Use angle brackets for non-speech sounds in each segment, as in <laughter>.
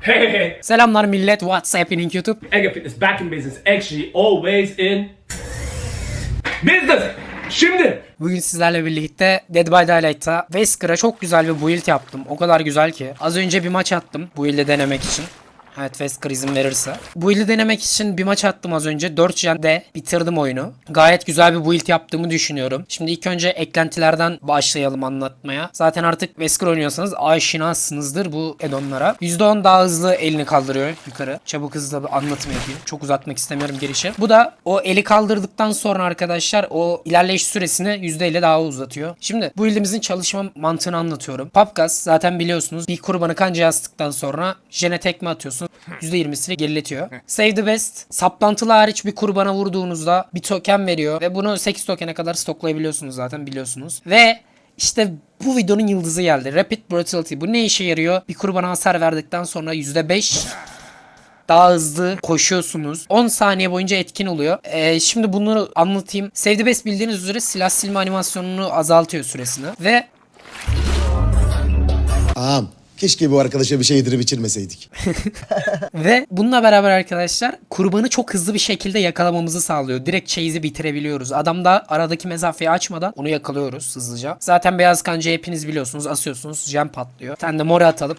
Hey, hey, hey. Selamlar millet. What's happening YouTube? Ege Fitness back in business. Actually, always in business. Şimdi Bugün sizlerle birlikte Dead by Daylight'ta Vesker'a çok güzel bir build yaptım. O kadar güzel ki. Az önce bir maç attım build'i denemek için. Vesker izin verirse. Build'i denemek için bir maç attım az önce. 4 jende bitirdim oyunu. Gayet güzel bir build yaptığımı düşünüyorum. Şimdi ilk önce eklentilerden başlayalım anlatmaya. Zaten artık Vesker oynuyorsanız aşinasınızdır bu addonlara. %10 daha hızlı elini kaldırıyor yukarı. Çabuk hızlı bir anlatım yapayım. Çok uzatmak istemiyorum girişi. Bu da o eli kaldırdıktan sonra arkadaşlar o ilerleyiş süresini %50 daha uzatıyor. Şimdi bu build'imizin çalışma mantığını anlatıyorum. Papgas zaten biliyorsunuz bir kurbanı kanca yazdıktan sonra jene tekme atıyorsun. %20'sini geriletiyor. Save the best. Saplantılı hariç bir kurbana vurduğunuzda bir token veriyor. Ve bunu 8 tokene kadar stoklayabiliyorsunuz zaten biliyorsunuz. Ve işte bu videonun yıldızı geldi. Rapid Brutality. Bu ne işe yarıyor? Bir kurbana hasar verdikten sonra %5 daha hızlı koşuyorsunuz. 10 saniye boyunca etkin oluyor. Ee, şimdi bunu anlatayım. Save the Best bildiğiniz üzere silah silme animasyonunu azaltıyor süresini. Ve Ağam keşke bu arkadaşa bir şey yedirip içirmeseydik. <laughs> Ve bununla beraber arkadaşlar kurbanı çok hızlı bir şekilde yakalamamızı sağlıyor. Direkt chase'i bitirebiliyoruz. Adam da aradaki mesafeyi açmadan onu yakalıyoruz hızlıca. Zaten beyaz kanca hepiniz biliyorsunuz. Asıyorsunuz. Jam patlıyor. Sen de mora atalım.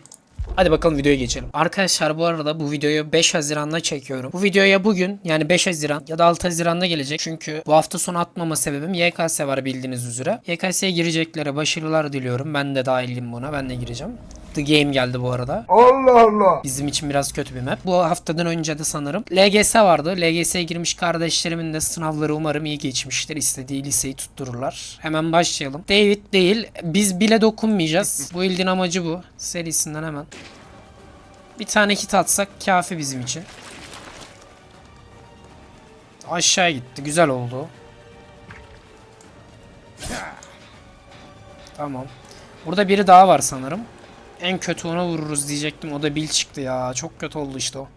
Hadi bakalım videoya geçelim. Arkadaşlar bu arada bu videoyu 5 Haziran'da çekiyorum. Bu videoya bugün yani 5 Haziran ya da 6 Haziran'da gelecek. Çünkü bu hafta sonu atmama sebebim YKS var bildiğiniz üzere. YKS'ye gireceklere başarılar diliyorum. Ben de dahilim buna. Ben de gireceğim. The Game geldi bu arada. Allah Allah. Bizim için biraz kötü bir map. Bu haftadan önce de sanırım LGS vardı. LGS'ye girmiş kardeşlerimin de sınavları umarım iyi geçmiştir. İstediği liseyi tuttururlar. Hemen başlayalım. David değil. Biz bile dokunmayacağız. <laughs> bu ildin amacı bu. Serisinden hemen. Bir tane hit atsak kafi bizim için. Aşağı gitti. Güzel oldu. Tamam. Burada biri daha var sanırım. En kötü ona vururuz diyecektim. O da bil çıktı ya. Çok kötü oldu işte o.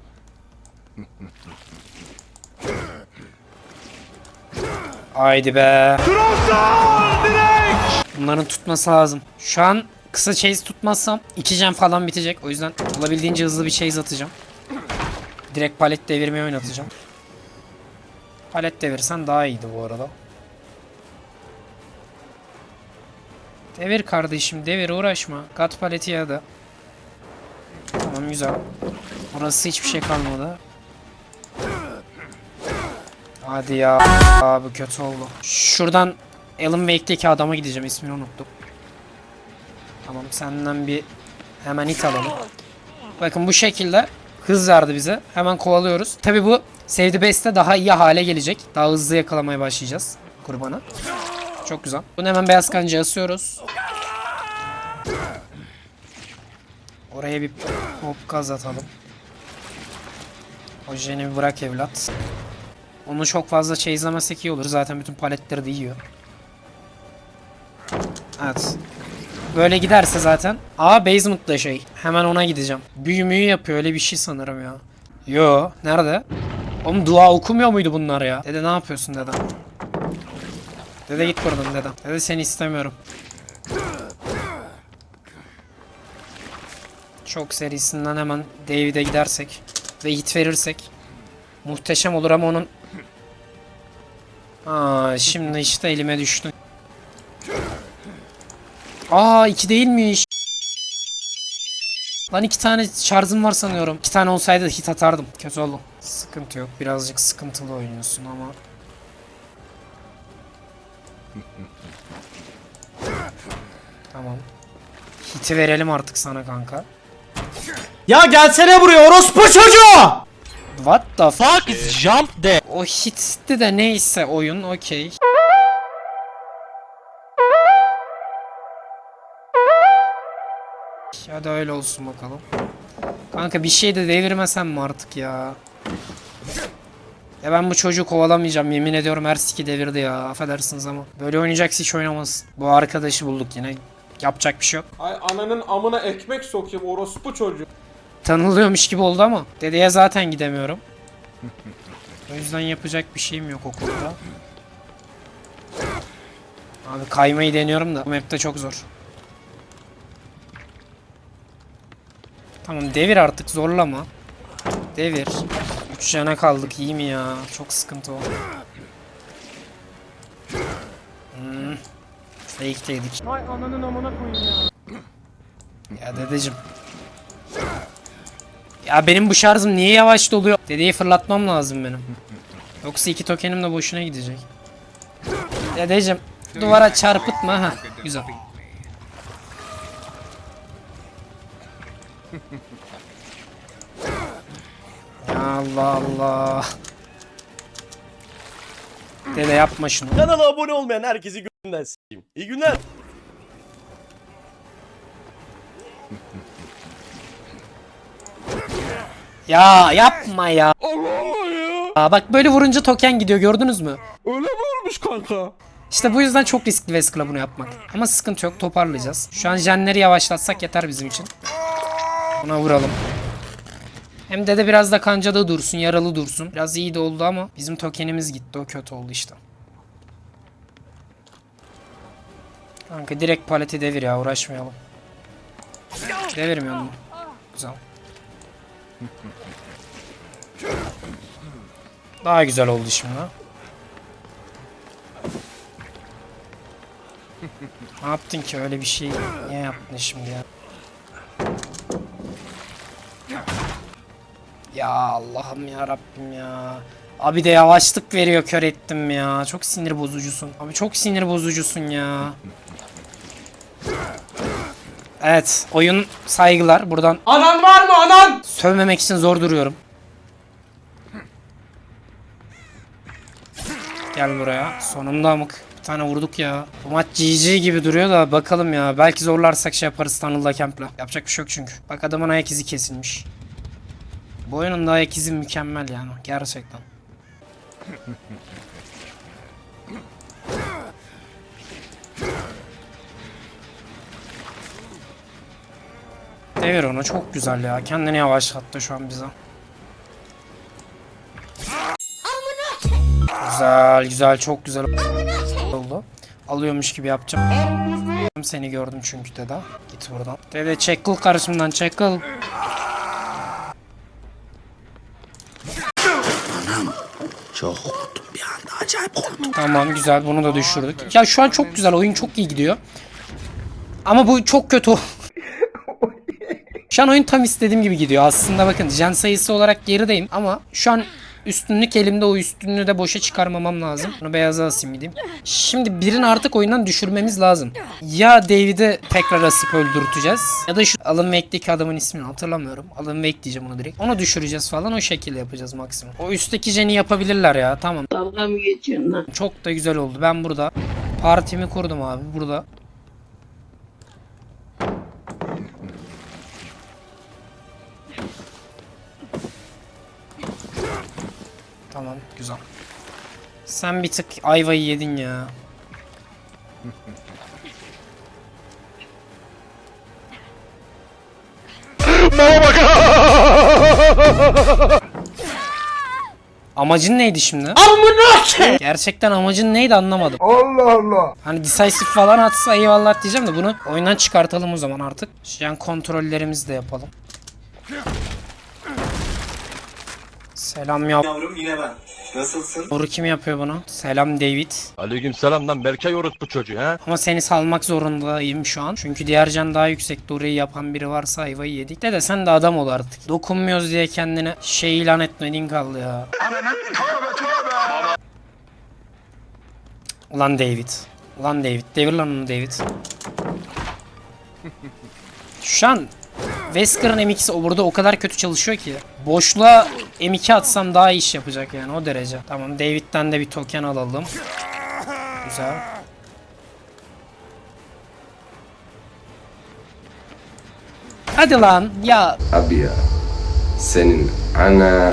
Haydi be. Bunların tutması lazım. Şu an kısa chase tutmazsam iki jam falan bitecek. O yüzden olabildiğince hızlı bir chase atacağım. Direkt palet devirmeyi oynatacağım. Palet devirsen daha iyiydi bu arada. Devir kardeşim devir uğraşma. Kat paleti ya da. Tamam güzel. Orası hiçbir şey kalmadı. Hadi ya. Abi kötü oldu. Şuradan Alan Wake'deki adama gideceğim. ismini unuttum. Tamam senden bir hemen hit alalım. Bakın bu şekilde hız verdi bize. Hemen kovalıyoruz. Tabi bu Save the Best'te daha iyi hale gelecek. Daha hızlı yakalamaya başlayacağız kurbanı. Çok güzel. Bunu hemen beyaz kanca asıyoruz. Oraya bir hop gaz atalım. O jeni bir bırak evlat. Onu çok fazla chase'lemesek iyi olur. Zaten bütün paletleri de yiyor. Evet. Böyle giderse zaten. Aa basement'da şey. Hemen ona gideceğim. Büyü müyü yapıyor öyle bir şey sanırım ya. Yo. Nerede? Oğlum dua okumuyor muydu bunlar ya? Dede ne yapıyorsun dede? Dede git buradan dede. Dede seni istemiyorum. Çok serisinden hemen David'e gidersek ve hit verirsek muhteşem olur ama onun Aa şimdi işte elime düştü. Aa iki değilmiş. Lan iki tane şarjım var sanıyorum. İki tane olsaydı hit atardım. Kötü oldu. Sıkıntı yok. Birazcık sıkıntılı oynuyorsun ama. Tamam. Hiti verelim artık sana kanka. Ya gelsene buraya orospu çocuğu! What the fuck? İs jump de. O hitti de neyse oyun okey. Ya da öyle olsun bakalım. Kanka bir şey de devirmesem mi artık ya? Ya ben bu çocuğu kovalamayacağım yemin ediyorum her siki devirdi ya affedersiniz ama. Böyle oynayacaksa hiç oynamaz. Bu arkadaşı bulduk yine. Yapacak bir şey yok. Ay ananın amına ekmek sokayım orospu çocuğu. Tanılıyormuş gibi oldu ama dedeye zaten gidemiyorum. <laughs> O yüzden yapacak bir şeyim yok okulda. Abi kaymayı deniyorum da bu map'te çok zor. Tamam devir artık zorlama. Devir. 3 cana kaldık iyi mi ya? Çok sıkıntı o. Hmm. Fake dedik. Hay ananın amına koyayım ya. Ya dedeciğim. Ya benim bu şarjım niye yavaş doluyor? Dedeyi fırlatmam lazım benim. Yoksa iki tokenim de boşuna gidecek. Dedeciğim duvara çarpıtma ha. Güzel. <laughs> Ya Allah Allah. Dede yapma şunu. Kanala abone olmayan herkesi gönden s**eyim. İyi günler. Ya yapma ya. Aa, bak böyle vurunca token gidiyor gördünüz mü? Öyle mi olmuş kanka? İşte bu yüzden çok riskli Veskla bunu yapmak. Ama sıkıntı yok toparlayacağız. Şu an jenleri yavaşlatsak yeter bizim için. Buna vuralım. Hem de de biraz da kancada dursun, yaralı dursun. Biraz iyi de oldu ama bizim tokenimiz gitti. O kötü oldu işte. Kanka direkt paleti devir ya uğraşmayalım. Devirmiyor mu? Güzel. Daha güzel oldu şimdi. Ne yaptın ki öyle bir şey? Niye yaptın şimdi ya? Ya Allah'ım ya Rabbim ya. Abi de yavaşlık veriyor kör ettim ya. Çok sinir bozucusun. Abi çok sinir bozucusun ya. Evet, oyun saygılar. Buradan Anan var mı anan? sövmemek için zor duruyorum. Gel buraya. Sonunda amık. Bir tane vurduk ya. Bu maç GG gibi duruyor da bakalım ya. Belki zorlarsak şey yaparız Tunnel'da Camp'la. Yapacak bir şey yok çünkü. Bak adamın ayak izi kesilmiş. Bu oyunun da ayak izi mükemmel yani. Gerçekten. Devir onu çok güzel ya. Kendini yavaşlattı şu an bize. Güzel güzel çok güzel oldu. Alıyormuş gibi yapacağım. Seni gördüm çünkü dede. Git buradan. Dede çekil karşımdan çekil. Tamam güzel bunu da düşürdük. Ya şu an çok güzel oyun çok iyi gidiyor. Ama bu çok kötü. <laughs> şu an oyun tam istediğim gibi gidiyor. Aslında bakın gen sayısı olarak gerideyim ama şu an üstünlük elimde o üstünlüğü de boşa çıkarmamam lazım. Bunu beyaza asayım gideyim. Şimdi birini artık oyundan düşürmemiz lazım. Ya David'i tekrar asıp öldürteceğiz ya da şu Alan Wake'deki adamın ismini hatırlamıyorum. Alan Wake diyeceğim onu direkt. Onu düşüreceğiz falan o şekilde yapacağız maksimum. O üstteki jeni yapabilirler ya tamam. Dalga mı geçiyorsun lan? Çok da güzel oldu. Ben burada partimi kurdum abi. Burada. Tamam, güzel. Sen bir tık ayvayı yedin ya. Amacın neydi şimdi? Amına Gerçekten amacın neydi anlamadım. Allah Allah. Hani decisive falan atsa eyvallah diyeceğim de bunu oyundan çıkartalım o zaman artık. Yani kontrollerimizi de yapalım. Selam ya. Yavrum yine ben. Nasılsın? Doğru kim yapıyor bunu? Selam David. Aleyküm selam lan Berkay orospu çocuğu ha. Ama seni salmak zorundayım şu an. Çünkü diğer can daha yüksek orayı yapan biri varsa ayvayı yedik. De de sen de adam ol artık. Dokunmuyoruz diye kendine şey ilan etmediğin kaldı ya. Ulan David. Ulan David. Devir lan onu David. Şu an Wesker'ın M2'si o- burada o kadar kötü çalışıyor ki. Boşluğa M2 atsam daha iyi iş yapacak yani o derece. Tamam David'den de bir token alalım. Güzel. Hadi lan ya Abi ya. Senin ana.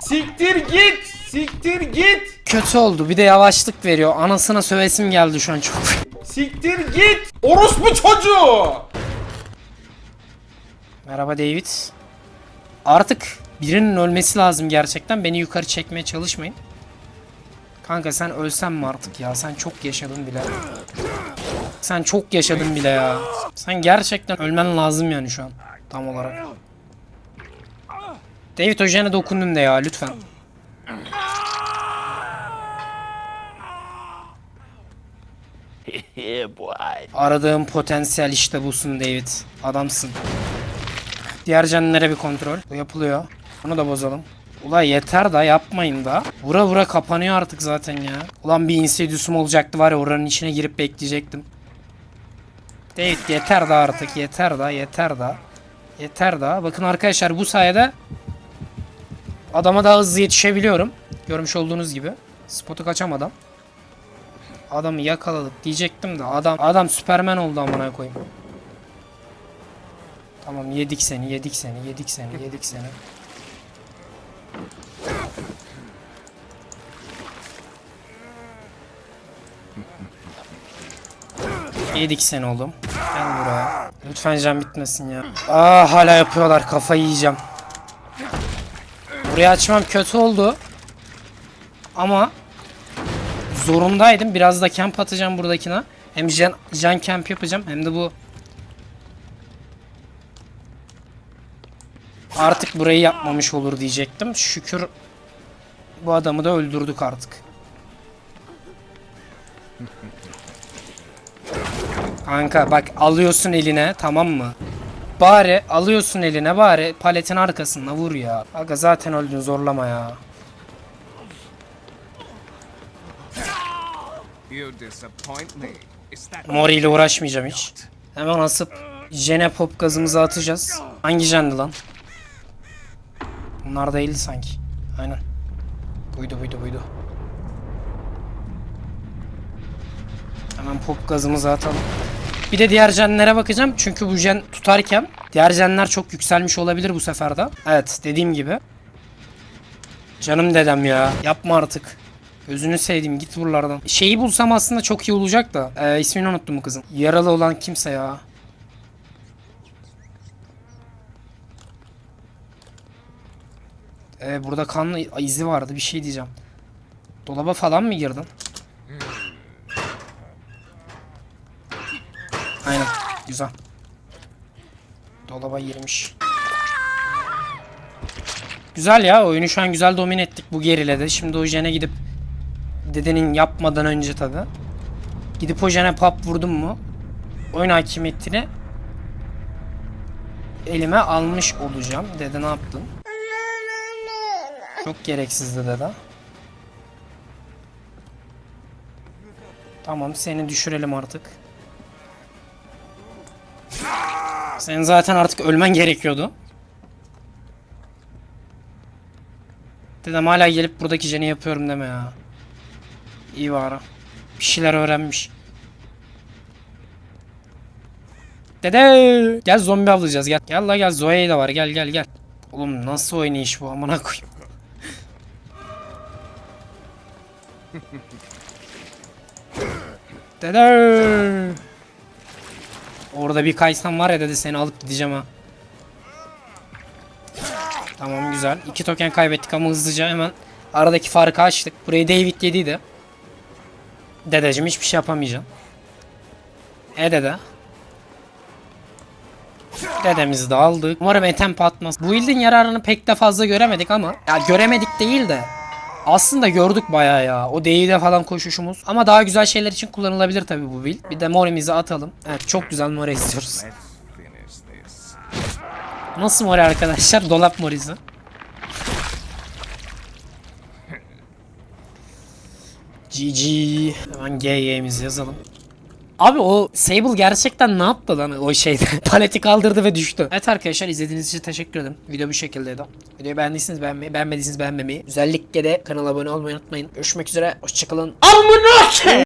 Siktir git. Siktir git. kötü oldu bir de yavaşlık veriyor. Anasına sövesim geldi şu an çok. Siktir git. Orospu çocuğu. Merhaba David. Artık birinin ölmesi lazım gerçekten. Beni yukarı çekmeye çalışmayın. Kanka sen ölsen mi artık ya? Sen çok yaşadın bile. Sen çok yaşadın bile ya. Sen gerçekten ölmen lazım yani şu an. tam olarak. David Ojen'e dokundun de ya lütfen. <laughs> Aradığım potansiyel işte busun David. Adamsın. Diğer canlılara bir kontrol. Bu yapılıyor. Bunu da bozalım. Ula yeter da yapmayın da. Vura vura kapanıyor artık zaten ya. Ulan bir Insidious'um olacaktı var ya oranın içine girip bekleyecektim. David yeter da artık yeter da yeter da. Yeter da. Bakın arkadaşlar bu sayede adama daha hızlı yetişebiliyorum. Görmüş olduğunuz gibi. Spotu kaçamadan. Adamı yakaladık diyecektim de adam adam Süpermen oldu amına koyayım. Tamam yedik seni yedik seni yedik seni yedik seni. Yedik seni oğlum. Gel buraya. Lütfen can bitmesin ya. Aa hala yapıyorlar kafayı yiyeceğim. Burayı açmam kötü oldu. Ama zorundaydım. Biraz da camp atacağım buradakine. Hem can, can camp yapacağım hem de bu Artık burayı yapmamış olur diyecektim. Şükür bu adamı da öldürdük artık. Kanka bak alıyorsun eline tamam mı? Bari alıyorsun eline bari paletin arkasına vur ya. Aga zaten öldün zorlama ya. Mori ile uğraşmayacağım hiç. Hemen asıp jene pop gazımızı atacağız. Hangi jendi lan? Bunlar değildi sanki. Aynen. Buydu buydu buydu. Hemen pop gazımızı atalım. Bir de diğer jenlere bakacağım. Çünkü bu jen tutarken diğer jenler çok yükselmiş olabilir bu sefer de. Evet dediğim gibi. Canım dedem ya. Yapma artık. Gözünü seveyim git buralardan. Şeyi bulsam aslında çok iyi olacak da. Ee, ismini unuttum bu kızın. Yaralı olan kimse ya. Ee, burada kan izi vardı bir şey diyeceğim. Dolaba falan mı girdin? Aynen. Güzel. Dolaba girmiş. Güzel ya oyunu şu an güzel domine ettik bu gerilede. Şimdi o jene gidip dedenin yapmadan önce tabi. Gidip o jene pap vurdum mu oyun hakimiyetini elime almış olacağım. Dede ne yaptın? Çok gereksizdi dede. Tamam seni düşürelim artık. Senin zaten artık ölmen gerekiyordu. Dedem hala gelip buradaki jeni yapıyorum deme ya. İyi bari. Bir şeyler öğrenmiş. Dede gel zombi avlayacağız gel. Gel la gel Zoe de var gel gel gel. Oğlum nasıl oynayış bu amına koyayım. Dede. Orada bir kaysan var ya dedi seni alıp gideceğim ha. Tamam güzel. İki token kaybettik ama hızlıca hemen aradaki farkı açtık. Burayı David yediydi. Dedeciğim hiçbir şey yapamayacağım. E dede. Dedemizi de aldık. Umarım etem patmaz. Bu build'in yararını pek de fazla göremedik ama. Ya göremedik değil de. Aslında gördük bayağı ya. O Dave'de falan koşuşumuz. Ama daha güzel şeyler için kullanılabilir tabii bu build. Bir de morimizi atalım. Evet çok güzel more istiyoruz. Nasıl mori arkadaşlar? <laughs> Dolap morisi. GG. Hemen GY'mizi yazalım. Abi o Sable gerçekten ne yaptı lan o şeyde? <laughs> Paleti kaldırdı ve düştü. Evet arkadaşlar izlediğiniz için teşekkür ederim. Video bu şekildeydi. Videoyu beğendiyseniz beğenmeyi, beğenmediyseniz beğenmemeyi. Özellikle de kanala abone olmayı unutmayın. Görüşmek üzere. Hoşçakalın. Amına